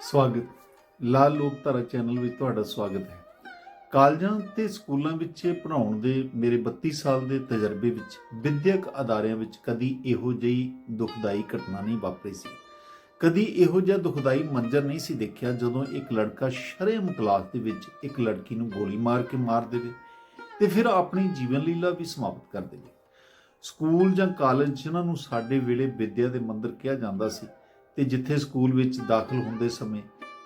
ਸਵਾਗਤ। ਲਾਲ ਲੋਕਧਾਰਾ ਚੈਨਲ ਵਿੱਚ ਤੁਹਾਡਾ ਸਵਾਗਤ ਹੈ। ਕਾਲਜਾਂ ਤੇ ਸਕੂਲਾਂ ਵਿੱਚ ਪੜ੍ਹਾਉਣ ਦੇ ਮੇਰੇ 32 ਸਾਲ ਦੇ ਤਜਰਬੇ ਵਿੱਚ, ਵਿਦਿਅਕ ਅਦਾਰਿਆਂ ਵਿੱਚ ਕਦੀ ਇਹੋ ਜਿਹੀ ਦੁਖਦਾਈ ਘਟਨਾ ਨਹੀਂ ਵਾਪਰੀ ਸੀ। ਕਦੀ ਇਹੋ ਜਿਹਾ ਦੁਖਦਾਈ ਮੰਜ਼ਰ ਨਹੀਂ ਸੀ ਦੇਖਿਆ ਜਦੋਂ ਇੱਕ ਲੜਕਾ ਸ਼ਰੇਆਮ ਕਲਾਸ ਦੇ ਵਿੱਚ ਇੱਕ ਲੜਕੀ ਨੂੰ ਗੋਲੀ ਮਾਰ ਕੇ ਮਾਰ ਦੇਵੇ ਤੇ ਫਿਰ ਆਪਣੀ ਜੀਵਨ ਲੀਲਾ ਵੀ ਸਮਾਪਤ ਕਰ ਦੇਵੇ। ਸਕੂਲ ਜਾਂ ਕਾਲਜ ਜਿਨ੍ਹਾਂ ਨੂੰ ਸਾਡੇ ਵੇਲੇ ਵਿਦਿਆ ਦੇ ਮੰਦਰ ਕਿਹਾ ਜਾਂਦਾ ਸੀ ਤੇ ਜਿੱਥੇ ਸਕੂਲ ਵਿੱਚ ਦਾਖਲ ਹੁੰਦੇ ਸਮੇਂ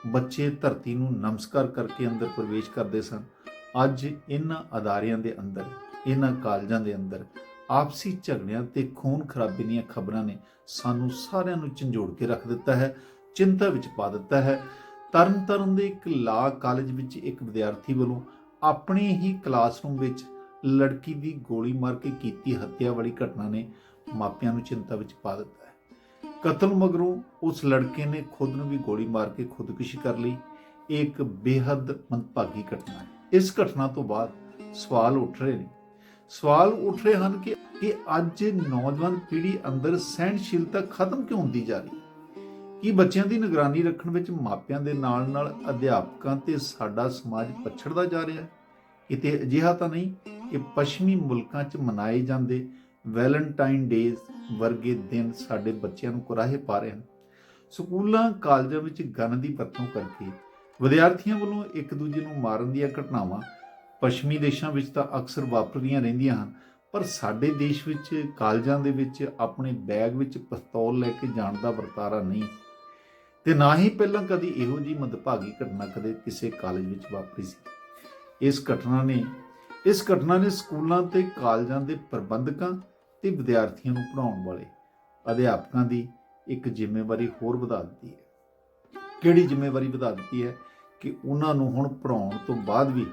ਬੱਚੇ ਧਰਤੀ ਨੂੰ ਨਮਸਕਾਰ ਕਰਕੇ ਅੰਦਰ ਪ੍ਰਵੇਸ਼ ਕਰਦੇ ਸਨ, ਅੱਜ ਇਹਨਾਂ ਅਦਾਰਿਆਂ ਦੇ ਅੰਦਰ, ਇਹਨਾਂ ਕਾਲਜਾਂ ਦੇ ਅੰਦਰ ਆਪਸੀ ਝਗੜਿਆਂ ਤੇ ਖੂਨ ਖਰਾਬੇ ਦੀਆਂ ਖਬਰਾਂ ਨੇ ਸਾਨੂੰ ਸਾਰਿਆਂ ਨੂੰ ਝੰਜੋੜ ਕੇ ਰੱਖ ਦਿੱਤਾ ਹੈ, ਚਿੰਤਾ ਵਿੱਚ ਪਾ ਦਿੱਤਾ ਹੈ। ਤਰਨਤਾਰਨ ਦੇ ਇੱਕ ਲਾ ਕਾਲਜ ਵਿੱਚ ਇੱਕ ਵਿਦਿਆਰਥੀ ਵੱਲੋਂ ਆਪਣੇ ਹੀ ਕਲਾਸਰੂਮ ਵਿੱਚ ਲੜਕੀ ਦੀ ਗੋਲੀ ਮਾਰ ਕੇ ਕੀਤੀ ਹੱਤਿਆ ਵਾਲੀ ਘਟਨਾ ਨੇ ਮਾਪਿਆਂ ਨੂੰ ਚਿੰਤਾ ਵਿੱਚ ਪਾ ਦਿੱਤਾ ਕਤਲ ਮਗਰੋਂ ਉਸ ਲੜਕੇ ਨੇ ਖੁਦ ਨੂੰ ਵੀ ਗੋਲੀ ਮਾਰ ਕੇ ਖੁਦਕੁਸ਼ੀ ਕਰ ਲਈ। ਇਹ ਇੱਕ ਬੇਹੱਦ ਮੰਦਭਾਗੀ ਘਟਨਾ ਹੈ। ਇਸ ਘਟਨਾ ਤੋਂ ਬਾਅਦ ਸਵਾਲ ਉੱਠ ਰਹੇ ਨੇ। ਸਵਾਲ ਉੱਠ ਰਹੇ ਹਨ ਕਿ ਕਿ ਅੱਜ ਨੌਜਵਾਨ ਪੀੜ੍ਹੀ ਅੰਦਰ ਸਹਿਣਸ਼ੀਲਤਾ ਖਤਮ ਕਿਉਂ ਹੁੰਦੀ ਜਾ ਰਹੀ? ਕੀ ਬੱਚਿਆਂ ਦੀ ਨਿਗਰਾਨੀ ਰੱਖਣ ਵਿੱਚ ਮਾਪਿਆਂ ਦੇ ਨਾਲ ਨਾਲ ਅਧਿਆਪਕਾਂ ਤੇ ਸਾਡਾ ਸਮਾਜ ਪਛੜਦਾ ਜਾ ਰਿਹਾ ਹੈ? ਕਿਤੇ ਅਜਿਹਾ ਤਾਂ ਨਹੀਂ ਕਿ ਪੱਛਮੀ ਮੁਲਕਾਂ 'ਚ ਮਨਾਏ ਜਾਂਦੇ ਵੈਲੈਂਟਾਈਨ ਡੇਜ਼ ਵਰਗੇ ਦਿਨ ਸਾਡੇ ਬੱਚਿਆਂ ਨੂੰ ਕੁਰਾਹੇ ਪਾ ਰਹੇ ਹਨ। ਸਕੂਲਾਂ, ਕਾਲਜਾਂ ਵਿੱਚ ਗਨ ਦੀ ਵਰਤੋਂ ਕਰਕੇ ਵਿਦਿਆਰਥੀਆਂ ਵੱਲੋਂ ਇੱਕ ਦੂਜੇ ਨੂੰ ਮਾਰਨ ਦੀਆਂ ਘਟਨਾਵਾਂ ਪੱਛਮੀ ਦੇਸ਼ਾਂ ਵਿੱਚ ਤਾਂ ਅਕਸਰ ਵਾਪਰਦੀਆਂ ਰਹਿੰਦੀਆਂ ਹਨ, ਪਰ ਸਾਡੇ ਦੇਸ਼ ਵਿੱਚ ਕਾਲਜਾਂ ਦੇ ਵਿੱਚ ਆਪਣੇ ਬੈਗ ਵਿੱਚ ਪਿਸਤੌਲ ਲੈ ਕੇ ਜਾਣ ਦਾ ਵਰਤਾਰਾ ਨਹੀਂ। ਤੇ ਨਾ ਹੀ ਪਹਿਲਾਂ ਕਦੀ ਇਹੋ ਜਿਹੀ ਮੰਦਭਾਗੀ ਘਟਨਾ ਕਦੇ ਕਿਸੇ ਕਾਲਜ ਵਿੱਚ ਵਾਪਰੀ ਸੀ। ਇਸ ਘਟਨਾ ਨੇ, ਇਸ ਘਟਨਾ ਨੇ ਸਕੂਲਾਂ ਤੇ ਕਾਲਜਾਂ ਦੇ ਪ੍ਰਬੰਧਕਾਂ ਤੇ ਵਿਦਿਆਰਥੀਆਂ ਨੂੰ ਪੜ੍ਹਾਉਣ ਵਾਲੇ ਅਧਿਆਪਕਾਂ ਦੀ ਇੱਕ ਜ਼ਿੰਮੇਵਾਰੀ ਹੋਰ ਵਧਾ ਦਿੱਤੀ ਹੈ। ਕਿਹੜੀ ਜ਼ਿੰਮੇਵਾਰੀ ਵਧਾ ਦਿੱਤੀ ਹੈ? ਕਿ ਉਹਨਾਂ ਨੂੰ ਹੁਣ ਪੜ੍ਹਾਉਣ ਤੋਂ ਬਾਅਦ ਵੀ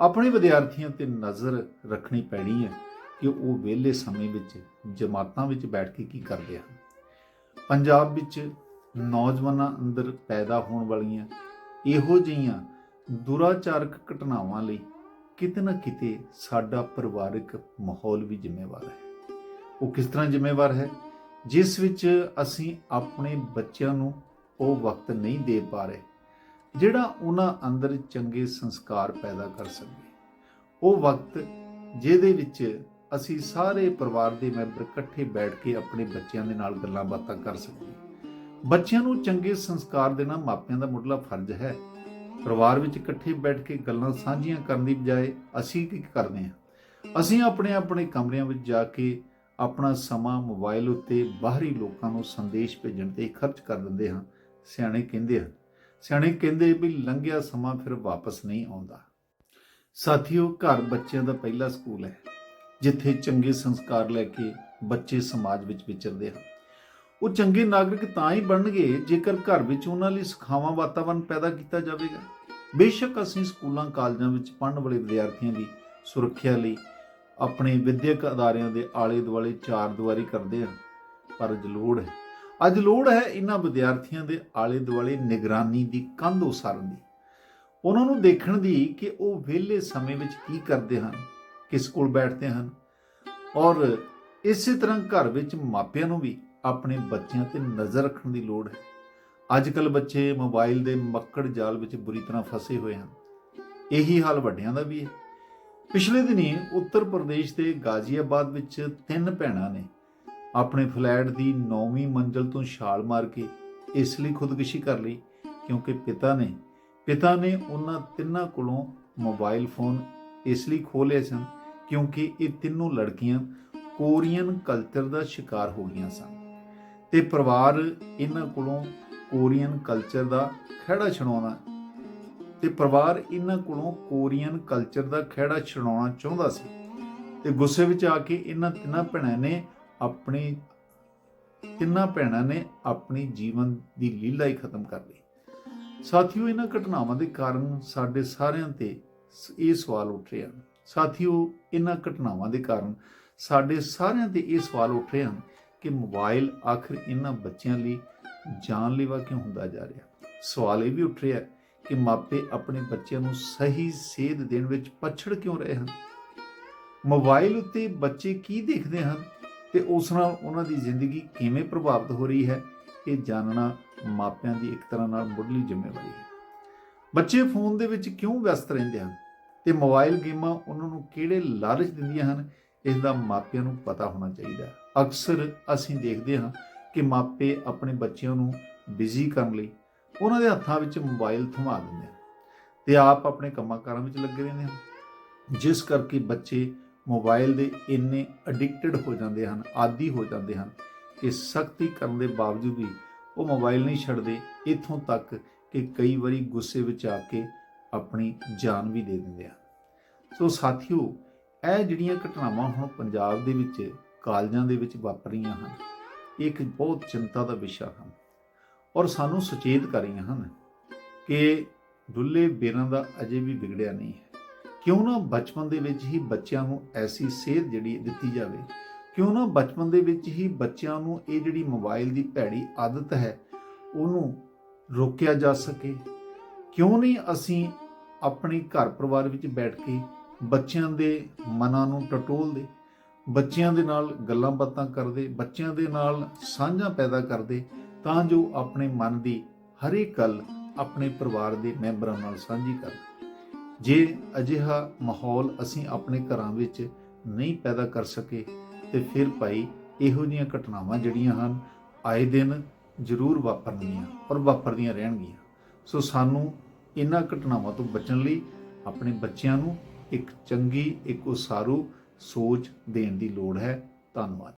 ਆਪਣੇ ਵਿਦਿਆਰਥੀਆਂ ਤੇ ਨਜ਼ਰ ਰੱਖਣੀ ਪੈਣੀ ਹੈ ਕਿ ਉਹ ਵਿਹਲੇ ਸਮੇਂ ਵਿੱਚ ਜਮਾਤਾਂ ਵਿੱਚ ਬੈਠ ਕੇ ਕੀ ਕਰਦੇ ਹਨ। ਪੰਜਾਬ ਵਿੱਚ ਨੌਜਵਾਨਾਂ ਅੰਦਰ ਪੈਦਾ ਹੋਣ ਵਾਲੀਆਂ ਇਹੋ ਜਿਹੀਆਂ ਦੁਰਾਚਾਰਕ ਘਟਨਾਵਾਂ ਲਈ ਕਿਤੇ ਨਾ ਕਿਤੇ ਸਾਡਾ ਪਰਿਵਾਰਕ ਮਾਹੌਲ ਵੀ ਜ਼ਿੰਮੇਵਾਰ ਹੈ। ਉਹ ਕਿਸ ਤਰ੍ਹਾਂ ਜ਼ਿੰਮੇਵਾਰ ਹੈ? ਜਿਸ ਵਿੱਚ ਅਸੀਂ ਆਪਣੇ ਬੱਚਿਆਂ ਨੂੰ ਉਹ ਵਕਤ ਨਹੀਂ ਦੇ ਪਾ ਰਹੇ, ਜਿਹੜਾ ਉਹਨਾਂ ਅੰਦਰ ਚੰਗੇ ਸੰਸਕਾਰ ਪੈਦਾ ਕਰ ਸਕੇ। ਉਹ ਵਕਤ ਜਿਹਦੇ ਵਿੱਚ ਅਸੀਂ ਸਾਰੇ ਪਰਿਵਾਰ ਦੇ ਮੈਂਬਰ ਇਕੱਠੇ ਬੈਠ ਕੇ ਆਪਣੇ ਬੱਚਿਆਂ ਦੇ ਨਾਲ ਗੱਲਾਂ ਬਾਤਾਂ ਕਰ ਸਕੀਏ। ਬੱਚਿਆਂ ਨੂੰ ਚੰਗੇ ਸੰਸਕਾਰ ਦੇਣਾ ਮਾਪਿਆਂ ਦਾ ਮੁੱਢਲਾ ਫਰਜ਼ ਹੈ। ਪਰਿਵਾਰ ਵਿੱਚ ਇਕੱਠੇ ਬੈਠ ਕੇ ਗੱਲਾਂ ਸਾਂਝੀਆਂ ਕਰਨ ਦੀ ਬਜਾਏ ਅਸੀਂ ਕੀ ਕਰਦੇ ਹਾਂ ਅਸੀਂ ਆਪਣੇ ਆਪਣੇ ਕਮਰਿਆਂ ਵਿੱਚ ਜਾ ਕੇ ਆਪਣਾ ਸਮਾਂ ਮੋਬਾਈਲ ਉੱਤੇ ਬਾਹਰੀ ਲੋਕਾਂ ਨੂੰ ਸੰਦੇਸ਼ ਭੇਜਣ ਤੇ ਖਰਚ ਕਰ ਦਿੰਦੇ ਹਾਂ, ਸਿਆਣੇ ਕਹਿੰਦੇ ਹਨ। ਸਿਆਣੇ ਕਹਿੰਦੇ ਵੀ ਲੰਘਿਆ ਸਮਾਂ ਫਿਰ ਵਾਪਸ ਨਹੀਂ ਆਉਂਦਾ। ਸਾਥੀਓ, ਘਰ ਬੱਚਿਆਂ ਦਾ ਪਹਿਲਾ ਸਕੂਲ ਹੈ, ਜਿੱਥੇ ਚੰਗੇ ਸੰਸਕਾਰ ਲੈ ਕੇ ਬੱਚੇ ਸਮਾਜ ਵਿੱਚ ਵਿਚਰਦੇ ਹਨ। ਉਹ ਚੰਗੇ ਨਾਗਰਿਕ ਤਾਂ ਹੀ ਬਣਨਗੇ ਜੇਕਰ ਘਰ ਵਿੱਚ ਉਹਨਾਂ ਲਈ ਸੁਖਾਵਾਂ ਵਾਤਾਵਰਣ ਪੈਦਾ ਕੀਤਾ ਜਾਵੇਗਾ। ਬੇਸ਼ੱਕ ਅਸੀਂ ਸਕੂਲਾਂ, ਕਾਲਜਾਂ ਵਿੱਚ ਪੜ੍ਹਨ ਵਾਲੇ ਵਿਦਿਆਰਥੀਆਂ ਦੀ ਸੁਰੱਖਿਆ ਲਈ ਆਪਣੇ ਵਿਦਿਅਕ ਅਦਾਰਿਆਂ ਦੇ ਆਲੇ ਦੁਆਲੇ ਚਾਰ ਦੁਆਰੀ ਕਰਦੇ ਹਾਂ ਪਰ ਅੱਜ ਲੋੜ ਹੈ। ਅੱਜ ਲੋੜ ਹੈ ਇਹਨਾਂ ਵਿਦਿਆਰਥੀਆਂ ਦੇ ਆਲੇ ਦੁਆਲੇ ਨਿਗਰਾਨੀ ਦੀ ਕੰਧ ਉਸਾਰਨ ਦੀ। ਉਹਨਾਂ ਨੂੰ ਦੇਖਣ ਦੀ ਕਿ ਉਹ ਵਿਹਲੇ ਸਮੇਂ ਵਿੱਚ ਕੀ ਕਰਦੇ ਹਨ, ਕਿਸ ਕੋਲ ਬੈਠਦੇ ਹਨ ਔਰ ਇਸੇ ਤਰ੍ਹਾਂ ਘਰ ਵਿੱਚ ਮਾਪਿਆਂ ਨੂੰ ਵੀ ਆਪਣੇ ਬੱਚਿਆਂ ਤੇ ਨਜ਼ਰ ਰੱਖਣ ਦੀ ਲੋੜ ਹੈ। ਅੱਜ ਕੱਲ ਬੱਚੇ ਮੋਬਾਈਲ ਦੇ ਮੱਕੜ ਜਾਲ ਵਿੱਚ ਬੁਰੀ ਤਰ੍ਹਾਂ ਫਸੇ ਹੋਏ ਹਨ। ਇਹੀ ਹਾਲ ਵੱਡਿਆਂ ਦਾ ਵੀ ਹੈ। ਪਿਛਲੇ ਦਿਨੀ ਉੱਤਰ ਪ੍ਰਦੇਸ਼ ਦੇ ਗਾਜ਼ੀਆਬਾਦ ਵਿੱਚ ਤਿੰਨ ਭੈਣਾਂ ਨੇ ਆਪਣੇ ਫਲੈਟ ਦੀ 9ਵੀਂ ਮੰਜ਼ਲ ਤੋਂ ਛਾਲ ਮਾਰ ਕੇ ਇਸ ਲਈ ਖੁਦਕੁਸ਼ੀ ਕਰ ਲਈ, ਕਿਉਂਕਿ ਪਿਤਾ ਨੇ ਪਿਤਾ ਨੇ ਉਹਨਾਂ ਤਿੰਨਾਂ ਕੋਲੋਂ ਮੋਬਾਈਲ ਫੋਨ ਇਸ ਲਈ ਖੋਹ ਸਨ, ਕਿਉਂਕਿ ਇਹ ਤਿੰਨੋਂ ਲੜਕੀਆਂ ਕੋਰੀਅਨ ਕਲਚਰ ਦਾ ਸ਼ਿਕਾਰ ਹੋ ਗਈਆਂ ਸਨ। ਤੇ ਪਰਿਵਾਰ ਇਹਨਾਂ ਕੋਲੋਂ ਕੋਰੀਅਨ ਕਲਚਰ ਦਾ ਖਹਿੜਾ ਛਡਾਉਣਾ ਤੇ ਪਰਿਵਾਰ ਇਹਨਾਂ ਕੋਲੋਂ ਕੋਰੀਅਨ ਕਲਚਰ ਦਾ ਖਹਿੜਾ ਛਡਾਉਣਾ ਚਾਹੁੰਦਾ ਸੀ ਤੇ ਗੁੱਸੇ ਵਿੱਚ ਆ ਕੇ ਇਹਨਾਂ ਤਿੰਨਾਂ ਭੈਣਾਂ ਨੇ ਆਪਣੀ ਤਿੰਨਾਂ ਭੈਣਾਂ ਨੇ ਆਪਣੀ ਜੀਵਨ ਦੀ ਲੀਲਾ ਹੀ ਖਤਮ ਕਰ ਲਈ। ਸਾਥੀਓ, ਇਹਨਾਂ ਘਟਨਾਵਾਂ ਦੇ ਕਾਰਨ ਸਾਡੇ ਸਾਰਿਆਂ ਤੇ ਸ- ਇਹ ਸਵਾਲ ਉੱਠ ਰਹੇ ਹਨ। ਸਾਥੀਓ, ਇਹਨਾਂ ਘਟਨਾਵਾਂ ਦੇ ਕਾਰਨ ਸਾਡੇ ਸਾਰਿਆਂ ਤੇ ਇਹ ਸਵਾਲ ਉੱਠ ਰਹੇ ਹਨ ਕਿ ਮੋਬਾਈਲ ਆਖਰ ਇਹਨਾਂ ਬੱਚਿਆਂ ਲਈ ਜਾਨਲੇਵਾ ਕਿਉਂ ਹੁੰਦਾ ਜਾ ਰਿਹਾ? ਸਵਾਲ ਇਹ ਵੀ ਉੱਠ ਰਿਹਾ ਕਿ ਮਾਪੇ ਆਪਣੇ ਬੱਚਿਆਂ ਨੂੰ ਸਹੀ ਸੇਧ ਦੇਣ ਵਿੱਚ ਪਛੜ ਕਿਉਂ ਰਹੇ ਹਨ? ਮੋਬਾਈਲ ਉੱਤੇ ਬੱਚੇ ਕੀ ਦੇਖਦੇ ਹਨ ਤੇ ਉਸ ਨਾਲ ਉਹਨਾਂ ਦੀ ਜ਼ਿੰਦਗੀ ਕਿਵੇਂ ਪ੍ਰਭਾਵਿਤ ਹੋ ਰਹੀ ਹੈ? ਇਹ ਜਾਣਨਾ ਮਾਪਿਆਂ ਦੀ ਇੱਕ ਤਰ੍ਹਾਂ ਨਾਲ ਮੁੱਢਲੀ ਜ਼ਿੰਮੇਵਾਰੀ ਹੈ। ਬੱਚੇ ਫੋਨ ਦੇ ਵਿੱਚ ਕਿਉਂ ਵਿਅਸਤ ਰਹਿੰਦੇ ਹਨ ਤੇ ਮੋਬਾਈਲ ਗੇਮਾਂ ਉਹਨਾਂ ਨੂੰ ਕਿਹੜੇ ਲਾਲਚ ਦਿੰਦੀਆਂ ਹਨ? ਇਸ ਦਾ ਮਾਪਿਆਂ ਨੂੰ ਪਤਾ ਹੋਣਾ ਚਾਹੀਦਾ ਹੈ। ਅਕਸਰ ਅਸੀਂ ਦੇਖਦੇ ਹਾਂ ਕਿ ਮਾਪੇ ਆਪਣੇ ਬੱਚਿਆਂ ਨੂੰ ਬਿਜ਼ੀ ਕਰਨ ਲਈ ਉਹਨਾਂ ਦੇ ਹੱਥਾਂ ਵਿੱਚ ਮੋਬਾਈਲ ਥਮਾ ਦਿੰਦੇ ਹਨ ਤੇ ਆਪ ਆਪਣੇ ਕੰਮਾਂ ਕਾਰਾਂ ਵਿੱਚ ਲੱਗੇ ਰਹਿੰਦੇ ਹਨ ਜਿਸ ਕਰਕੇ ਬੱਚੇ ਮੋਬਾਈਲ ਦੇ ਇੰਨੇ ਐਡਿਕਟਡ ਹੋ ਜਾਂਦੇ ਹਨ, ਆਦੀ ਹੋ ਜਾਂਦੇ ਹਨ ਕਿ ਸਖਤੀ ਕਰਨ ਦੇ ਬਾਵਜੂਦ ਵੀ ਉਹ ਮੋਬਾਈਲ ਨਹੀਂ ਛੱਡਦੇ, ਇੱਥੋਂ ਤੱਕ ਕਿ ਕਈ ਵਾਰੀ ਗੁੱਸੇ ਵਿੱਚ ਆ ਕੇ ਆਪਣੀ ਜਾਨ ਵੀ ਦੇ ਦਿੰਦੇ ਹਨ ਸੋ ਸਾਥੀਓ, ਇਹ ਜਿਹੜੀਆਂ ਘਟਨਾਵਾਂ ਹੁਣ ਪੰਜਾਬ ਦੇ ਵਿੱਚ ਕਾਲਜਾਂ ਦੇ ਵਿੱਚ ਵਾਪਰ ਰਹੀਆਂ ਹਨ, ਇਹ ਇੱਕ ਬਹੁਤ ਚਿੰਤਾ ਦਾ ਵਿਸ਼ਾ ਹਨ। ਔਰ ਸਾਨੂੰ ਸੁਚੇਤ ਕਰ ਰਹੀਆਂ ਹਨ ਕਿ ਦੁੱਲੇ ਬੇਰਾਂ ਦਾ ਅਜੇ ਵੀ ਵਿਗੜਿਆ ਨਹੀਂ ਹੈ। ਕਿਉਂ ਨਾ ਬਚਪਨ ਦੇ ਵਿੱਚ ਹੀ ਬੱਚਿਆਂ ਨੂੰ ਐਸੀ ਸੇਧ ਜਿਹੜੀ ਦਿੱਤੀ ਜਾਵੇ? ਕਿਉਂ ਨਾ ਬਚਪਨ ਦੇ ਵਿੱਚ ਹੀ ਬੱਚਿਆਂ ਨੂੰ ਇਹ ਜਿਹੜੀ ਮੋਬਾਈਲ ਦੀ ਭੈੜੀ ਆਦਤ ਹੈ, ਉਹਨੂੰ ਰੋਕਿਆ ਜਾ ਸਕੇ? ਕਿਉਂ ਨਹੀਂ ਅਸੀਂ ਆਪਣੇ ਘਰ ਪਰਿਵਾਰ ਵਿੱਚ ਬੈਠ ਕੇ ਬੱਚਿਆਂ ਦੇ ਮਨਾਂ ਨੂੰ ਟਟੋਲਦੇ, ਬੱਚਿਆਂ ਦੇ ਨਾਲ ਗੱਲਾਂ ਬਾਤਾਂ ਕਰਦੇ, ਬੱਚਿਆਂ ਦੇ ਨਾਲ ਸਾਂਝਾਂ ਪੈਦਾ ਕਰਦੇ ਤਾਂ ਜੋ ਆਪਣੇ ਮਨ ਦੀ ਹਰੇਕ ਗੱਲ ਆਪਣੇ ਪਰਿਵਾਰ ਦੇ ਮੈਂਬਰਾਂ ਨਾਲ ਸਾਂਝੀ ਕਰਨ ਜੇ ਅਜਿਹਾ ਮਾਹੌਲ ਅਸੀਂ ਆਪਣੇ ਘਰਾਂ ਵਿੱਚ ਨਹੀਂ ਪੈਦਾ ਕਰ ਸਕੇ, ਤੇ ਫਿਰ ਭਾਈ ਇਹੋ ਜਿਹੀਆਂ ਘਟਨਾਵਾਂ ਜਿਹੜੀਆਂ ਹਨ, ਆਏ ਦਿਨ ਜ਼ਰੂਰ ਵਾਪਰਨਗੀਆਂ ਔਰ ਵਾਪਰਦੀਆਂ ਰਹਿਣਗੀਆਂ। ਸੋ ਸਾਨੂੰ ਇਹਨਾਂ ਘਟਨਾਵਾਂ ਤੋਂ ਬਚਣ ਲਈ ਆਪਣੇ ਬੱਚਿਆਂ ਨੂੰ ਇੱਕ ਚੰਗੀ, ਇੱਕ ਉਸਾਰੂ ਸੋਚ ਦੇਣ ਦੀ ਲੋੜ ਹੈ। ਧੰਨਵਾਦ।